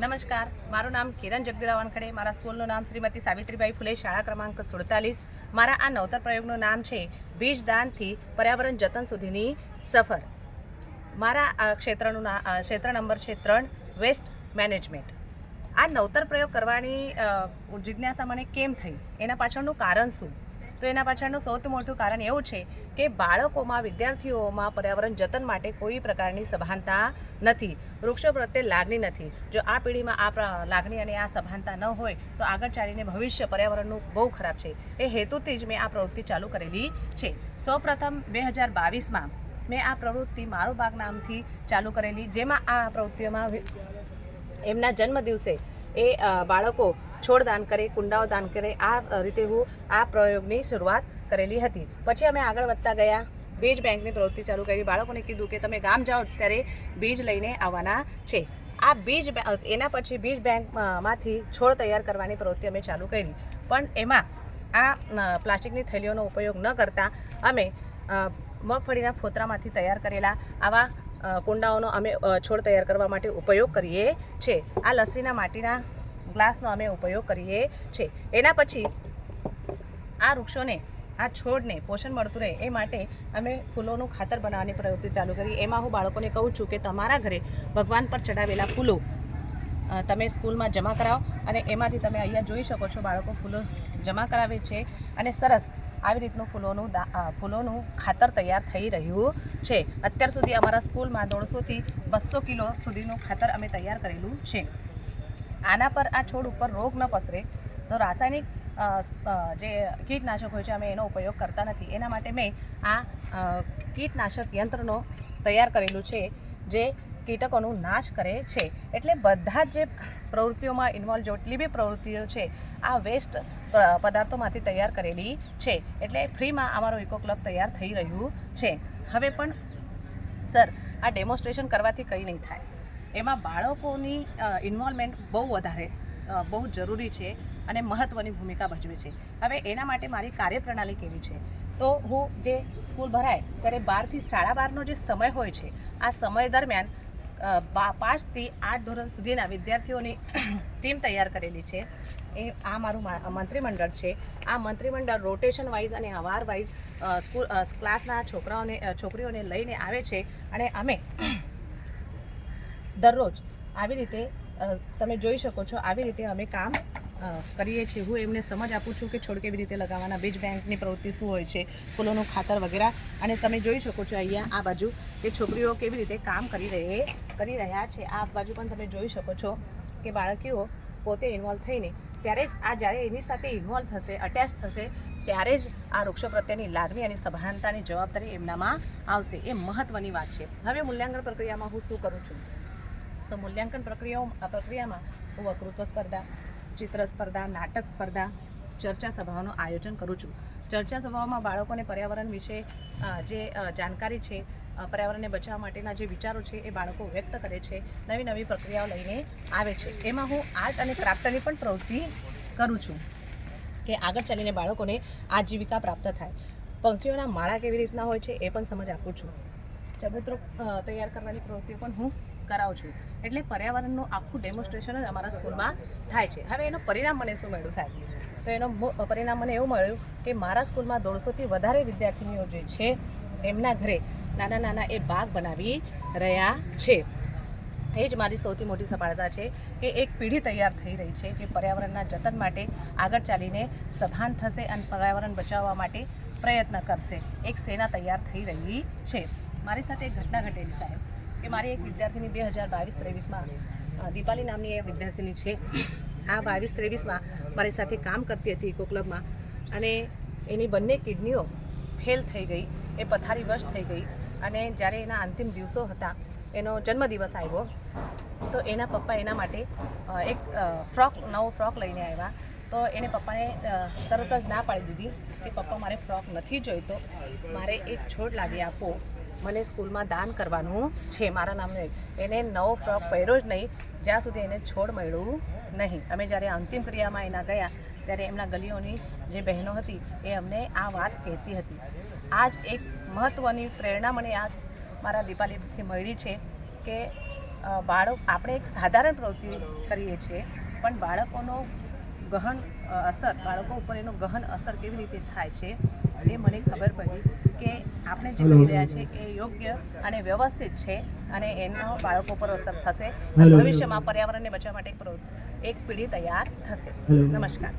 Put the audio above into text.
નમસ્કાર. મારું નામ કિરણ જગદીરા વાનખડે મારા સ્કૂલનું નામ શ્રીમતી સાવિત્રીબાઈ ફુલે, શાળા ક્રમાંક સુડતાલીસ. મારા આ નવતર પ્રયોગનું નામ છે બીજદાનથી પર્યાવરણ જતન સુધીની સફર. મારા ક્ષેત્રનું ક્ષેત્ર નંબર છે ત્રણ, વેસ્ટ મેનેજમેન્ટ. આ નવતર પ્રયોગ કરવાની જિજ્ઞાસા મને કેમ થઈ? એના પાછળનું કારણ શું? તો એના પાછળનું સૌથી મોટું કારણ એવું છે કે બાળકોમાં વિદ્યાર્થીઓમાં પર્યાવરણ જતન માટે કોઈ પ્રકારની સભાનતા નથી. વૃક્ષો પ્રત્યે લાગણી નથી. જો આ પેઢીમાં આ લાગણી અને આ સભાનતા ન હોય, તો આગળ ચાલીને ભવિષ્ય પર્યાવરણનું બહુ ખરાબ છે. એ હેતુથી જ મેં આ પ્રવૃત્તિ ચાલુ કરેલી છે. સૌપ્રથમ બે હજાર બાવીસમાં મેં આ પ્રવૃત્તિ મારો બાગ નામથી ચાલુ કરેલી, જેમાં આ પ્રવૃત્તિઓમાં એમના જન્મ દિવસે એ બાળકો છોડ દાન કરે, કુંડાઓ દાન કરે, આ રીતે હું આ પ્રયોગની શરૂઆત કરેલી હતી. પછી અમે આગળ વધતા ગયા. બીજ બેંકની પ્રવૃત્તિ ચાલુ કરી. બાળકોને કીધું કે તમે ગામ જાઓ ત્યારે બીજ લઈને આવવાના છે. આ બીજ એના પછી બીજ બેંકમાંથી છોડ તૈયાર કરવાની પ્રવૃત્તિ અમે ચાલુ કરી. પણ એમાં આ પ્લાસ્ટિકની થેલીઓનો ઉપયોગ ન કરતાં અમે મગફળીના ફોતરામાંથી તૈયાર કરેલા આવા કુંડાઓનો અમે છોડ તૈયાર કરવા માટે ઉપયોગ કરીએ છીએ આ લસ્સીના માટીના ગ્લાસનો અમે ઉપયોગ કરીએ છીએ એના પછી આ વૃક્ષોને, આ છોડને પોષણ મળતું રહે એ માટે અમે ફૂલોનું ખાતર બનાવવાની પ્રવૃત્તિ ચાલુ કરી. એમાં હું બાળકોને કહું છું કે તમારા ઘરે ભગવાન પર ચડાવેલા ફૂલો તમે સ્કૂલમાં જમા કરાવો અને એમાંથી તમે અહીંયા જોઈ શકો છો બાળકો ફૂલો જમા કરાવે છે અને સરસ આવી રીતનું ફૂલોનું ફૂલોનું ખાતર તૈયાર થઈ રહ્યું છે. અત્યાર સુધી અમારા સ્કૂલમાં દોઢસોથી બસો કિલો સુધીનું ખાતર અમે તૈયાર કરેલું છે. આના પર આ છોડ ઉપર રોગ ન પસરે તો રાસાયણિક જે કીટનાશક હોય છે અમે એનો ઉપયોગ કરતા નથી. એના માટે મેં આ કીટનાશક યંત્રનો તૈયાર કરેલું છે જે કીટકોનું નાશ કરે છે. એટલે બધા જ જે પ્રવૃત્તિઓમાં ઇન્વોલ્વ જેટલી બી પ્રવૃત્તિઓ છે, આ વેસ્ટ પદાર્થોમાંથી તૈયાર કરેલી છે. એટલે ફ્રીમાં અમારો ઇકો ક્લબ તૈયાર થઈ રહ્યું છે. હવે પણ, સર, આ ડેમોન્સ્ટ્રેશન કરવાથી કંઈ નહીં થાય. એમાં બાળકોની ઇન્વોલ્વમેન્ટ બહુ વધારે બહુ જરૂરી છે અને મહત્ત્વની ભૂમિકા ભજવે છે. હવે એના માટે મારી કાર્યપ્રણાલી કેવી છે? તો હું જે સ્કૂલ ભરાય, ત્યારે બારથી સાડા બારનો જે સમય હોય છે, આ સમય દરમિયાન પાંચથી આઠ ધોરણ સુધીના વિદ્યાર્થીઓની ટીમ તૈયાર કરેલી છે. એ આ મારું મંત્રીમંડળ છે. આ મંત્રીમંડળ રોટેશન વાઇઝ અને અવાર વાઇઝ સ્કૂલ ક્લાસના છોકરાઓને છોકરીઓને લઈને આવે છે અને અમે દરરોજ આવી રીતે તમે જોઈ શકો છો, આવી રીતે અમે કામ કરીએ છીએ. હું એમને સમજ આપું છું કે છોડ કેવી રીતે લગાવવાના, બીજ બેંકની પ્રવૃત્તિ શું હોય છે, ફૂલોનું ખાતર વગેરે. અને તમે જોઈ શકો છો અહીંયા આ બાજુ કે છોકરીઓ કેવી રીતે કામ કરી રહે, કરી રહ્યા છે. આ બાજુ પણ તમે જોઈ શકો છો કે બાળકીઓ પોતે ઇન્વોલ્વ થઈને, ત્યારે જ આ જ્યારે એની સાથે ઇન્વોલ્વ થશે અટેચ થશે, ત્યારે જ આ વૃક્ષો પ્રત્યેની લાગણી અને સભાનતાની જવાબદારી એમનામાં આવશે. એ મહત્ત્વની વાત છે. હવે મૂલ્યાંકન પ્રક્રિયામાં હું શું કરું છું? તો મૂલ્યાંકન પ્રક્રિયાઓ પ્રક્રિયામાં હું વકૃત્વ સ્પર્ધા ચિત્ર સ્પર્ધા, નાટક સ્પર્ધા, ચર્ચા સભાઓનું આયોજન કરું છું. ચર્ચા સભાઓમાં બાળકોને પર્યાવરણ વિશે જે જાણકારી છે પર્યાવરણને બચાવવા માટેના જે વિચારો છે એ બાળકો વ્યક્ત કરે છે નવી નવી પ્રક્રિયાઓ લઈને આવે છે. એમાં હું આર્ટ અને ક્રાફ્ટની પણ પ્રવૃત્તિ કરું છું કે આગળ ચાલીને બાળકોને આજીવિકા પ્રાપ્ત થાય. પંખીઓના માળા કેવી રીતના હોય છે એ પણ સમજ આપું છું. ચબૂતરો તૈયાર કરવાની પ્રવૃત્તિઓ પણ હું કરાવું છું. એટલે પર્યાવરણનું આખું ડેમોન્સ્ટ્રેશન જ અમારા સ્કૂલમાં થાય છે. હવે એનું પરિણામ મને શું મળ્યું સાહેબ? તો એનું પરિણામ મને એવું મળ્યું કે મારા સ્કૂલમાં દોઢસોથી વધારે વિદ્યાર્થીનીઓ જે છે, એમના ઘરે નાના નાના એ બાગ બનાવી રહ્યા છે. એ જ મારી સૌથી મોટી સફળતા છે કે એક પેઢી તૈયાર થઈ રહી છે જે પર્યાવરણના જતન માટે આગળ ચાલીને સભાન થશે અને પર્યાવરણ બચાવવા માટે પ્રયત્ન કરશે. એક સેના તૈયાર થઈ રહી છે. મારી સાથે એક ઘટના ઘટેલી સાહેબ. કે મારી એક વિદ્યાર્થીની બે હજાર બાવીસ ત્રેવીસમાં દીપાલી નામની એ વિદ્યાર્થીની છે. આ બાવીસ ત્રેવીસમાં મારી સાથે કામ કરતી હતી ઇકો ક્લબમાં અને એની બંને કિડનીઓ ફેલ થઈ ગઈ, એ પથારીવશ થઈ ગઈ અને જ્યારે એના અંતિમ દિવસો હતા, એનો જન્મદિવસ આવ્યો, તો એના પપ્પા એના માટે એક ફ્રોક, નવો ફ્રોક લઈને આવ્યા. તો એને પપ્પાને તરત જ ના પાડી દીધી કે પપ્પા મારે ફ્રોક નથી જોઈતો, મારે એક છોડ લાવી આપો. મને સ્કૂલમાં દાન કરવાનું છે, મારા નામનો એક. એને નવો ફ્રોક પહેર્યો જ નહીં, જ્યાં સુધી એને છોડ મળ્યું નહીં. અમે જ્યારે અંતિમ ક્રિયામાં એના ગયા, ત્યારે એમના ગલીઓની જે બહેનો હતી, એ અમને આ વાત કહેતી હતી. આ જ એક મહત્ત્વની પ્રેરણા મને આ મારા દીપાલીથી મળી છે કે બાળક, આપણે એક સાધારણ પ્રવૃત્તિ કરીએ છીએ, પણ બાળકોનો ગહન અસર, બાળકો ઉપર એનો ગહન અસર કેવી રીતે થાય છે એ મને ખબર પડી કે આપણે જે કહી રહ્યા છીએ એ યોગ્ય અને વ્યવસ્થિત છે અને એનો બાળકો પર અસર થશે ભવિષ્યમાં પર્યાવરણને બચાવવા માટે એક પેઢી તૈયાર થશે. નમસ્કાર.